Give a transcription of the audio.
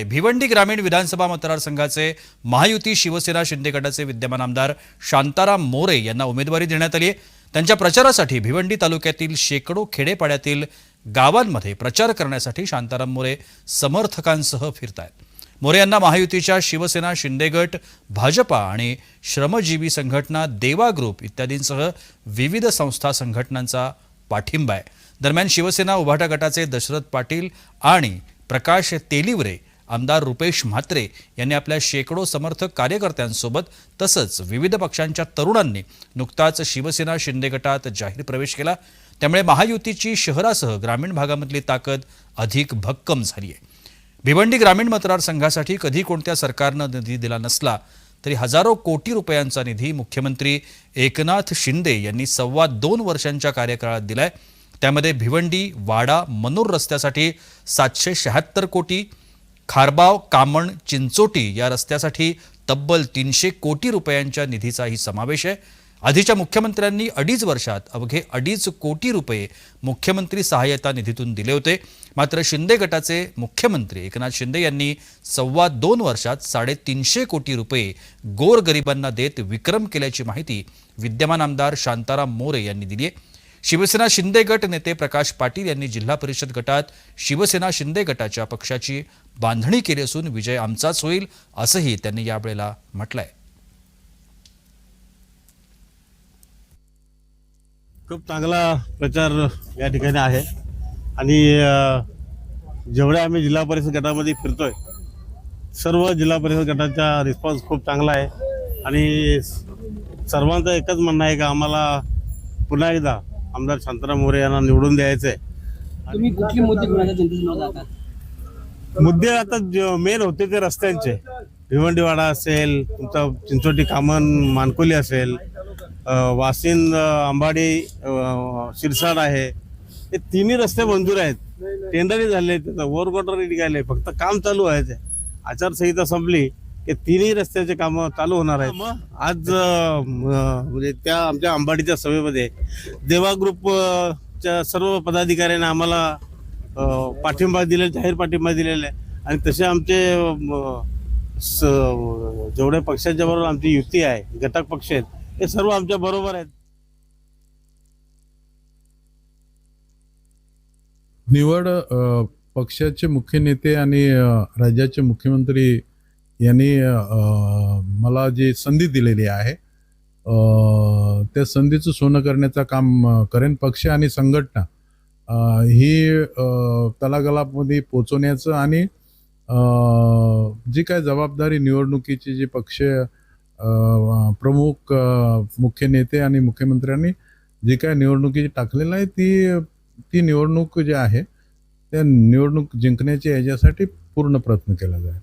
भिवंडी ग्रामीण विधानसभा मतदारसंघाचे महायुती शिवसेना शिंदे गटाचे विद्यमान आमदार शांताराम मोरे यांना उमेदवारी देण्यात आली आहे. त्यांच्या प्रचारासाठी भिवंडी तालुक्यातील शेकडो खेडेपाड्यातील गावांमध्ये प्रचार करण्यासाठी शांताराम मोरे समर्थकांसह फिरत आहेत मोरे यांना महायुतीच्या शिवसेना शिंदे गट भाजपा आणि श्रमजीवी संघटना देवा ग्रुप इत्यादींसह विविध संस्था संघटनांचा पाठिंबा आहे. दरम्यान शिवसेना उभाटा गटाचे दशरथ पाटील आणि प्रकाश तेलिवरे आमदार रुपेश म्हात्रे यांनी आपल्या शेकडो समर्थक कार्यकर्त्यांसोबत तसंच विविध पक्षांच्या तरुणांनी नुकताच शिवसेना शिंदे गटात जाहीर प्रवेश केला. त्यामुळे महायुतीची शहरासह ग्रामीण भागामधली ताकद अधिक भक्कम झाली आहे भिवंडी ग्रामीण मतदारसंघासाठी कधी कोणत्या सरकारनं निधी दिला नसला तरी हजारो कोटी रुपयांचा निधी मुख्यमंत्री एकनाथ शिंदे यांनी सव्वा दोन वर्षांच्या कार्यकाळात दिलाय. त्यामध्ये भिवंडी वाडा मनोर रस्त्यासाठी सातशे शहात्तर कोटी खारबाव कामण चिंचोटी या रस्त्यासाठी तब्बल तीनशे कोटी रुपयांच्या निधीचाही समावेश आहे. आधीच्या मुख्यमंत्र्यांनी अडीच वर्षात अवघे अडीच कोटी रुपये मुख्यमंत्री सहाय्यता निधीतून दिले होते. मात्र शिंदे गटाचे मुख्यमंत्री एकनाथ शिंदे यांनी सव्वा दोन वर्षात साडेतीनशे कोटी रुपये गोरगरिबांना देत विक्रम केल्याची माहिती विद्यमान आमदार शांताराम मोरे यांनी दिली आहे. शिवसेना शिंदे गट नेते प्रकाश पाटील यांनी जिल्हा परिषद गटात शिवसेना शिंदे गटाच्या पक्षाची बांधणी केली असून विजय आमचाच होईल असंही त्यांनी यावेळेला म्हटलंय. खूप चांगला प्रचार या ठिकाणी आहे. आणि जेवढ्या आम्ही जिल्हा परिषद गटामध्ये फिरतोय सर्व जिल्हा परिषद गटाचा रिस्पॉन्स खूप चांगला आहे. आणि सर्वांचं एकच म्हणणं आहे का आम्हाला पुन्हा एकदा आमदार शांताराम मोरे यांना निवडून द्यायचं आहे तुम्ही कुठली मुद्दे कोणाच्या जनतेसमोर जातात मुद्दे आता मेन होते ते रस्त्यांचे. भिवंडीवाडा असेल तुमचा चिंचोटी कामन मानकोली असेल वासिन अ, शिरसाड आहे. हे तिन्ही रस्ते मंजूर आहेत. टेंडरही झाले त्याचं ओव्हरकोटरही निघाले. फक्त काम चालू आहे आचारसंहिता संपली. की तिन्ही रस्त्याचे कामं चालू होणार आहेत. आज अ, म्हणजे त्या आमच्या अंबाडीच्या सभेमध्ये देवा ग्रुपच्या सर्व पदाधिकाऱ्यांनी आम्हाला अ, पाठिंबा दिले जाहीर पाठिंबा दिलेला आहे. आणि तसे आमचे अ, स- जेवढ्या पक्षांच्या बरोबर आमची युती आहे घटक पक्ष आहेत हे सर्व आमच्या बरोबर आहेत. निवड अ, पक्षाचे मुख्य नेते आणि अ, राज्याचे मुख्यमंत्री यांनी मला जी संधी दिलेली आहे त्या संधीचं सोनं करण्याचं काम करेन पक्ष आणि संघटना. ही तलागलामध्ये पोचवण्याचं आणि जी काय जबाबदारी निवडणुकीची जी पक्ष प्रमुख मुख्य नेते आणि मुख्यमंत्र्यांनी जी काय निवडणुकीची टाकलेलं आहे ती ती निवडणूक जी आहे त्या निवडणूक जिंकण्याच्या याच्यासाठी पूर्ण प्रयत्न केला जाईल.